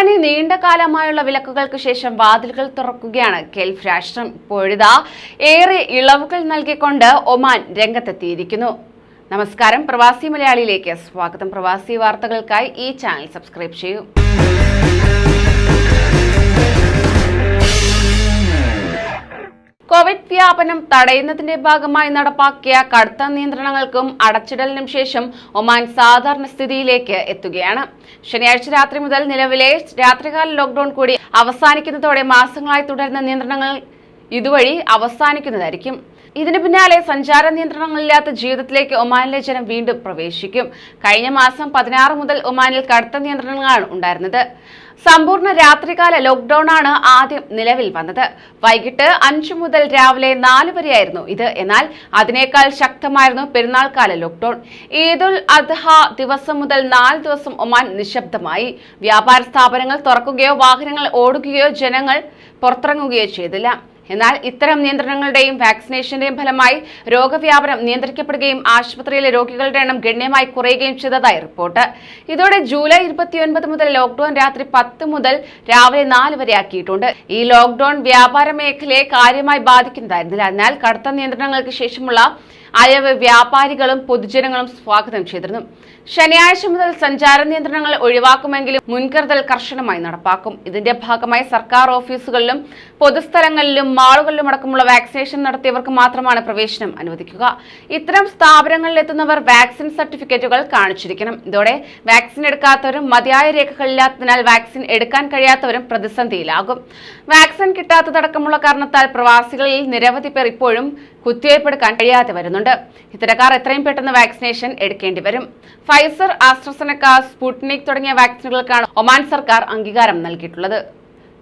അങ്ങനെ നീണ്ട കാലമായുള്ള വിലക്കുകൾക്ക് ശേഷം വാതിലുകൾ തുറക്കുകയാണ് ഗൾഫ് രാഷ്ട്രം. ഇപ്പോഴിതാ ഏറെ ഇളവുകൾ നൽകിക്കൊണ്ട് ഒമാൻ രംഗത്തെത്തിയിരിക്കുന്നു. നമസ്കാരം. പ്രവാസി മലയാളിയിലേക്ക് സ്വാഗതം. പ്രവാസി വാർത്തകൾക്കായി ഈ ചാനൽ സബ്സ്ക്രൈബ് ചെയ്യൂ. വ്യാപനം തടയുന്നതിന്റെ ഭാഗമായി നടപ്പാക്കിയ കടുത്ത നിയന്ത്രണങ്ങൾക്കും അടച്ചിടലിനും ശേഷം ഒമാൻ സാധാരണ സ്ഥിതിയിലേക്ക് എത്തുകയാണ്. ശനിയാഴ്ച രാത്രി മുതൽ നിലവിലെ രാത്രികാല ലോക്ഡൌൺ കൂടി അവസാനിക്കുന്നതോടെ മാസങ്ങളായി തുടരുന്ന നിയന്ത്രണങ്ങൾ ഇതുവഴി അവസാനിക്കുന്നതായിരിക്കും. ഇതിന് പിന്നാലെ സഞ്ചാര നിയന്ത്രണങ്ങളില്ലാത്ത ജീവിതത്തിലേക്ക് ഒമാനിലെ ജനം വീണ്ടും പ്രവേശിക്കും. കഴിഞ്ഞ മാസം പതിനാറ് മുതൽ ഒമാനിൽ കടുത്ത നിയന്ത്രണങ്ങളാണ് ഉണ്ടായിരുന്നത്. സമ്പൂർണ രാത്രികാല ലോക്ക്ഡൌൺ ആണ് ആദ്യം നിലവിൽ വന്നത്. വൈകിട്ട് അഞ്ചു മുതൽ രാവിലെ നാല് വരെയായിരുന്നു ഇത്. എന്നാൽ അതിനേക്കാൾ ശക്തമായിരുന്നു പെരുന്നാൾ കാല ലോക്ക്ഡൌൺ ഈദുൽ അദ്ഹ ദിവസം മുതൽ നാല് ദിവസം ഒമാൻ നിശബ്ദമായി. വ്യാപാര സ്ഥാപനങ്ങൾ തുറക്കുകയോ വാഹനങ്ങൾ ഓടുകയോ ജനങ്ങൾ പുറത്തിറങ്ങുകയോ ചെയ്തില്ല. എന്നാൽ ഇത്തരം നിയന്ത്രണങ്ങളുടെയും വാക്സിനേഷന്റെയും ഫലമായി രോഗവ്യാപനം നിയന്ത്രിക്കപ്പെടുകയും ആശുപത്രിയിലെ രോഗികളുടെ എണ്ണം ഗണ്യമായി കുറയുകയും ചെയ്തതായി റിപ്പോർട്ട്. ഇതോടെ ജൂലൈ ഇരുപത്തിയൊൻപത് മുതൽ ലോക്ഡൌൺ രാത്രി പത്ത് മുതൽ രാവിലെ നാല് വരെ ആക്കിയിട്ടുണ്ട്. ഈ ലോക്ഡൌൺ വ്യാപാര മേഖലയെ കാര്യമായി ബാധിക്കുന്നതായിരുന്നില്ല. എന്നാൽ കടുത്ത നിയന്ത്രണങ്ങൾക്ക് ശേഷമുള്ള അയവ് വ്യാപാരികളും പൊതുജനങ്ങളും സ്വാഗതം ചെയ്തിരുന്നു. ശനിയാഴ്ച മുതൽ സഞ്ചാര നിയന്ത്രണങ്ങൾ ഒഴിവാക്കുമെങ്കിലും മുൻകരുതൽ കർശനമായി നടപ്പാക്കും. ഇതിന്റെ ഭാഗമായി സർക്കാർ ഓഫീസുകളിലും പൊതുസ്ഥലങ്ങളിലും മാളുകളിലും അടക്കമുള്ള വാക്സിനേഷൻ നടത്തിയവർക്ക് മാത്രമാണ് പ്രവേശനം അനുവദിക്കുക. ഇത്തരം സ്ഥാപനങ്ങളിൽ എത്തുന്നവർ വാക്സിൻ സർട്ടിഫിക്കറ്റുകൾ കാണിച്ചിരിക്കണം. ഇതോടെ വാക്സിൻ എടുക്കാത്തവരും മതിയായ രേഖകളില്ലാത്തതിനാൽ വാക്സിൻ എടുക്കാൻ കഴിയാത്തവരും പ്രതിസന്ധിയിലാകും. വാക്സിൻ കിട്ടാത്തതടക്കമുള്ള കാരണത്താൽ പ്രവാസികളിൽ നിരവധി പേർ ഇപ്പോഴും കുത്തിവയ്പ്പെടുക്കാൻ കഴിയാതെ വരുന്നുണ്ട്. ഇത്തരക്കാർ എത്രയും പെട്ടെന്ന് വാക്സിനേഷൻ എടുക്കേണ്ടി വരും. ഫൈസർ ആസ്ട്രസെനക്ക സ്പുട്നിക് തുടങ്ങിയ വാക്സിനുകൾക്കാണ് ഒമാൻ സർക്കാർ അംഗീകാരം നൽകിയിട്ടുള്ളത്.